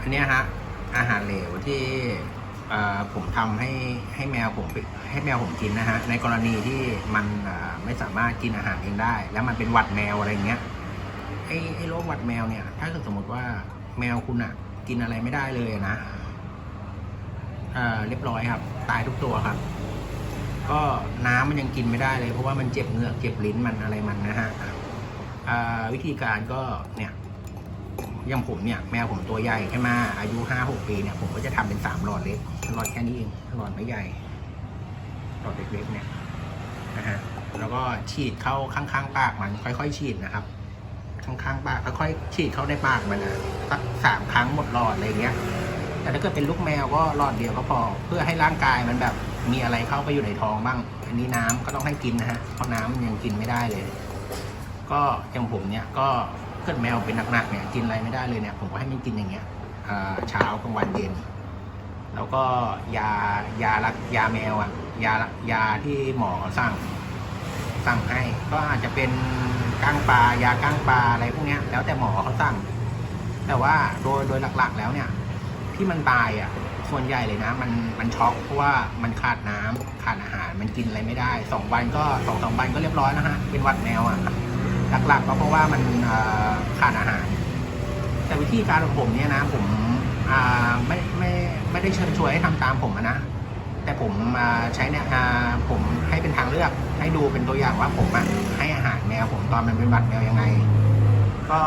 อันนี้ฮะอาหารเหลวที่ผมทำให้ให้แมวผมให้แมวผมกินนะฮะในกรณีที่มันไม่สามารถกินอาหารเองได้ แล้วมันเป็นหวัดแมวอะไรเงี้ยไอ้ไอ้โรคหวัดแมวเนี่ย ถ้าเกิดสมมติว่าแมวคุณอะกินอะไรไม่ได้เลยนะอ่าเรียบร้อยครับ ตายทุกตัวครับ ก็น้ำมันยังกินไม่ได้เลย เพราะว่ามันเจ็บเหงือกเจ็บลิ้นมันอะไรมันนะฮะวิธีการก็เนี่ย อย่างผมเนี่ยแมวผมตัวใหญ่ใช่ไหมอายุห้าหกปีเนี่ยผมก็จะทำเป็นสามหลอดเล็กหลอดแค่นี้เองหลอดไม่ใหญ่หลอดเล็กๆเนี่ยนะฮะแล้วก็ฉีดเข้าข้างๆปากมันค่อยๆ ฉีดนะครับ ข้างๆปากค่อยๆฉีดเข้าในปากมันนะสักสามครั้งหมดหลอดอะไรเงี้ย แต่ถ้าเกิดเป็นลูกแมวก็หลอดเดียวก็พอ เพื่อให้ร่างกายมันแบบมีอะไรเข้าไปอยู่ในท้องบ้าง อันนี้น้ำก็ต้องให้กินนะฮะเพราะน้ำมันยังกินไม่ได้เลย ก็อย่างผมเนี่ยก็ กิดแมวเป็นหนักๆเนี่ยกินอะไรไม่ได้เลยเนี่ยผมก็ให้มันกินอย่างเงี้ยเช้ากลางวันเย็น แล้วก็ยายารักยาแมวอะยายาที่หมอสั่งสั่งให้ ก็อาจจะเป็นก้างปลายาก้างปลาอะไรพวกเนี้ยแล้วแต่หมอเขาสั่ง แต่ว่าโดยโดยหลักๆ แล้วเนี่ยที่มันตายอะส่วนใหญ่เลยนะ มันมันช็อกเพราะว่ามันขาดน้ำขาดอาหารมันกินอะไรไม่ได้สองวันก็สองสองวันก็เรียบร้อยแล้วฮะเป็นวัดแมวอะ หลักๆก็เพราะว่ามันขาดอาหาร แต่วิธีการของผมเนี่ยนะผมไม่ไม่ไม่ได้เชิญชวนให้ทำตามผมนะ แต่ผมใช้เนี่ยผมให้เป็นทางเลือกให้ดูเป็นตัวอย่างว่าผมอะให้อาหารแมวผมตอนมันเป็นบัตรแมวยังไง ก็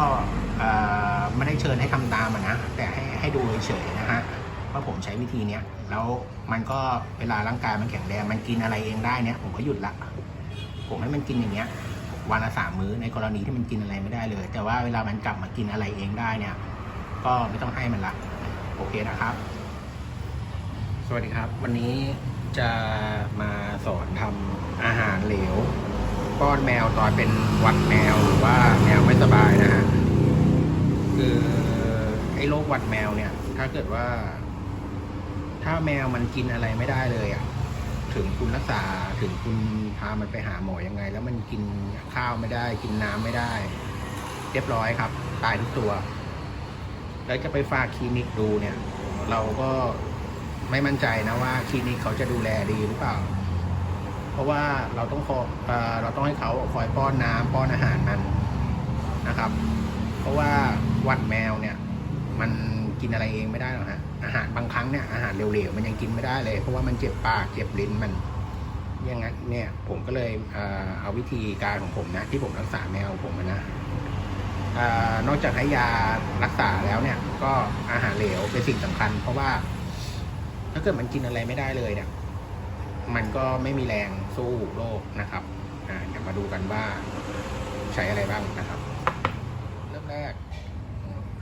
ไม่ได้เชิญให้ทำตามนะแต่ให้ให้ดูเฉยๆนะฮะว่าผมใช้วิธีเนี้ยแล้วมันก็เวลาร่างกายมันแข็งแรงมันกินอะไรเองได้เนี่ยผมก็หยุดละผมให้มันกินอย่างเงี้ย วันละสามมื้อในกรณีที่มันกินอะไรไม่ได้เลย แต่ว่าเวลามันกลับมากินอะไรเองได้เนี่ย ก็ไม่ต้องให้มันละโอเคนะครับ สวัสดีครับ วันนี้จะมาสอนทำอาหารเหลวป้อนแมวตอนเป็นหวัดแมวหรือว่าแมวไม่สบายนะฮะคือไอ้โรคหวัดแมวเนี่ย ถ้าเกิดว่า ถ้าแมวมันกินอะไรไม่ได้เลยอะ ถึงคุณรักษาถึงคุณพามันไปหาหมอยังไง แล้วมันกินข้าวไม่ได้ กินน้ำไม่ได้ เรียบร้อยครับ ตายทุกตัว แล้วจะไปฝากคลินิกดูเนี่ย เราก็ไม่มั่นใจนะว่าคลินิกเขาจะดูแลดีหรือเปล่า เพราะว่าเราต้องคอเราต้องให้เขาคอยป้อนน้ำป้อนอาหารมันนะครับ เพราะว่าวัดแมวเนี่ย มันกินอะไรเองไม่ได้หรอกฮะ อาหารบางครั้งเนี่ยอาหารเหลวๆมันยังกินไม่ได้เลย เพราะว่ามันเจ็บปากเจ็บลิ้นมันอย่างนั้นเนี่ย ผมก็เลยเอาวิธีการของผมนะ ที่ผมรักษาแมวผมนะอนอกจากให้ยารักษาแล้วเนี่ย ก็อาหารเหลวเป็นสิ่งสำคัญ เพราะว่า ถ้าเกิดมันกินอะไรไม่ได้เลยเนี่ย มันก็ไม่มีแรงสู้โรคนะครับเดี๋ยวมาดูกันว่าใช้อะไรบ้างนะครับ เริ่มแรก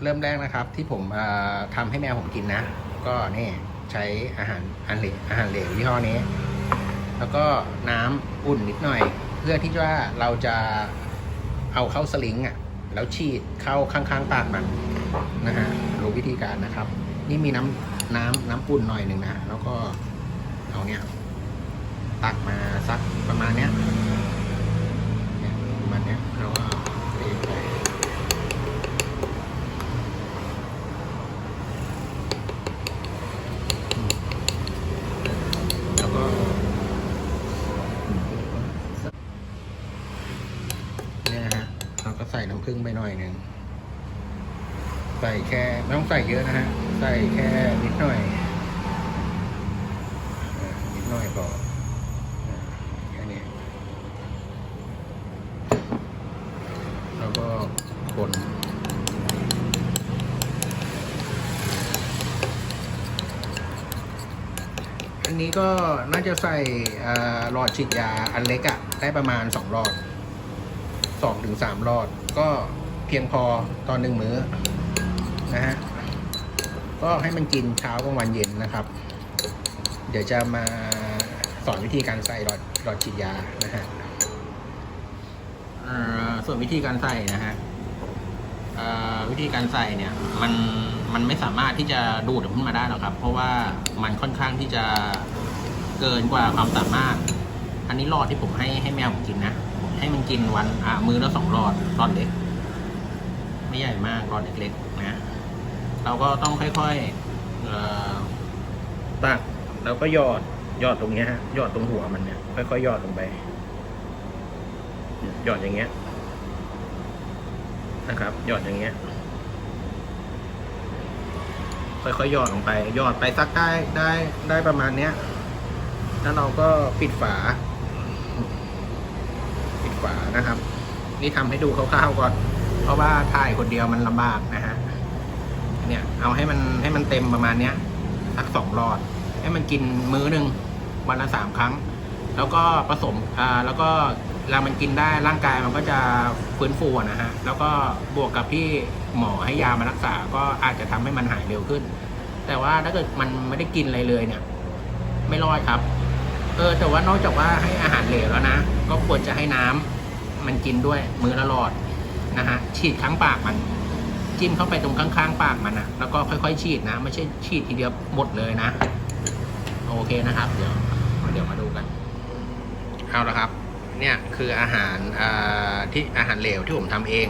เริ่มแรกนะครับที่ผมเอ่อทำให้แมวผมกินนะ ก็นี่ใช้อาหารอาหารเหลวอาหารเหลวยี่ห้อนี้ แล้วก็น้ำอุ่นนิดหน่อย เพื่อที่ว่าเราจะเอาเข้าสลิงอะแล้วฉีดเข้าข้างๆปากมันนะฮะรู้วิธีการนะครับ นี่มีน้ำน้ำน้ำอุ่นหน่อยหนึ่งนะแล้วก็เอาเนี่ยตักมาสักประมาณเนี้ยเนี่ยประมาณเนี้ยแล้วก็เทไป แล้วก็เนี่ยนะฮะเรา ก็ใส่งไปหน่อยหนึ่งใส่แค่ไม่ต้องใส่เยอะนะฮะ ใส่แค่นิดหน่อยนิดหน่อยพอแค่นี้แล้วก็คนอันนี้ก็น่าจะใส่เอ่อหลอดฉีดยาอันเล็กอะได้ประมาณสองหลอดสองถึงสามหลอด ก็เพียงพอตอนหนึ่งมื้อนะฮะก็ให้มันกินเช้ากลางวันเย็นนะครับ เดี๋ยวจะมาสอนวิธีการใส่หลอดหลอดฉีดยานะฮะส่วนวิธีการใส่นะฮะวิธีการใส่เนี่ยมันมันไม่สามารถที่จะดูดขึ้นมาได้หรอกครับ เพราะว่ามันค่อนข้างที่จะเกินกว่าความสามารถ อันนี้หลอดที่ผมให้ให้แมวผมกินนะ ให้มันกินวันอ่ามือละสองหลอดหลอดเล็ก ไม่ใหญ่มากหลอดเล็กๆนะเราก็ต้องค่อยๆตักแล้วก็หยอดหยอดตรงเนี้ยฮะหยอดตรงหัวมันเนี่ยค่อยๆหยอดลงไปหยอดอย่างเงี้ย นะครับ หยอดอย่างเงี้ย ค่อยๆหยอดลงไปหยอดไปสักได้ได้ได้ประมาณเนี้ยแล้วเราก็ปิดฝา นะครับ นี่ทำให้ดูคร่าวๆก่อน เพราะว่าถ่ายคนเดียวมันลำบากนะฮะเนี่ยเอาให้มันให้มันเต็มประมาณเนี้ยสักสองหลอด ให้มันกินมื้อหนึ่งวันละสามครั้ง แล้วก็ผสมอ่าแล้วก็เวลามันกินได้ร่างกายมันก็จะฟื้นฟูนะฮะ แล้วก็บวกกับที่หมอให้ยามารักษา ก็อาจจะทำให้มันหายเร็วขึ้น แต่ว่าถ้าเกิดมันไม่ได้กินอะไรเลยเนี่ย ไม่รอดครับ เออ แต่ว่านอกจากว่าให้อาหารเหลวแล้วนะ ก็ควรจะให้น้ำ มันกินด้วยมือละหลอดนะฮะฉีดข้างปากมัน จิ้มเข้าไปตรงข้างๆ ปากมันนะแล้วก็ค่อยๆ ฉีดนะ ไม่ใช่ฉีดทีเดียวหมดเลยนะ โอเคนะครับ เดี๋ยวเดี๋ยวมาดูกันเอาละครับ เนี่ยคืออาหารอ่าที่อาหารเหลวที่ผมทำเอง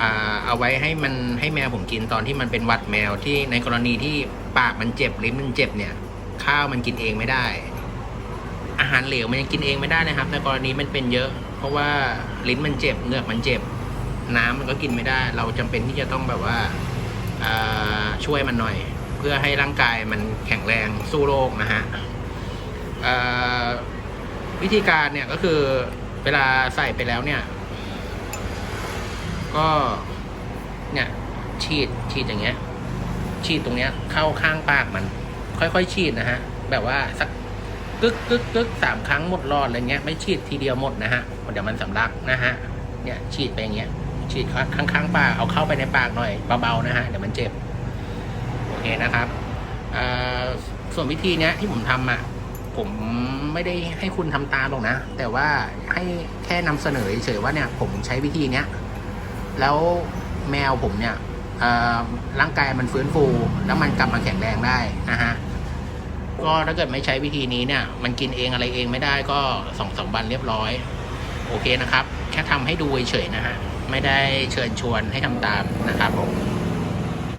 อ่าเอาไว้ให้มันให้แมวผมกินตอนที่มันเป็นวัดแมวที่ในกรณีที่ปากมันเจ็บลิ้นมันเจ็บเนี่ย ข้าวมันกินเองไม่ได้ อาหารเหลวมันยังกินเองไม่ได้นะครับ ในกรณีมันเป็นเยอะ เพราะว่าลิ้นมันเจ็บเหงือกมันเจ็บ น้ำมันก็กินไม่ได้ เราจำเป็นที่จะต้องแบบว่าช่วยมันหน่อย เพื่อให้ร่างกายมันแข็งแรงสู้โรคนะฮะวิธีการเนี่ยก็คือเวลาใส่ไปแล้วเนี่ย ก็เนี่ยฉีดฉีดอย่างเงี้ยฉีดตรงเนี้ยเข้าข้างปากมัน ค่อยๆฉีดนะฮะแบบว่าสัก กึกกึกกึกสามครั้งหมดหลอดอะไรเงี้ยไม่ฉีดทีเดียวหมดนะฮะเดี๋ยวมันสำลักนะฮะเนี่ยฉีดไปอย่างเงี้ยฉีดข้างข้างๆปากเอาเข้าไปในปากหน่อยเบาๆนะฮะเดี๋ยวมันเจ็บโอเคนะครับส่วนวิธีเนี้ยที่ผมทำอะผมไม่ได้ให้คุณทำตามหรอกนะ แต่ว่าให้แค่นำเสนอเฉยๆว่าเนี่ยผมใช้วิธีเนี้ยแล้วแมวผมเนี่ยร่างกายมันฟื้นฟูแล้วมันกลับมาแข็งแรงได้นะฮะ ก็ถ้าเกิดไม่ใช้วิธีนี้เนี่ย มันกินเองอะไรเองไม่ได้ก็สองสามวันเรียบร้อย โอเคนะครับ แค่ทำให้ดูเฉยๆนะฮะไม่ได้เชิญชวนให้ทำตามนะครับผม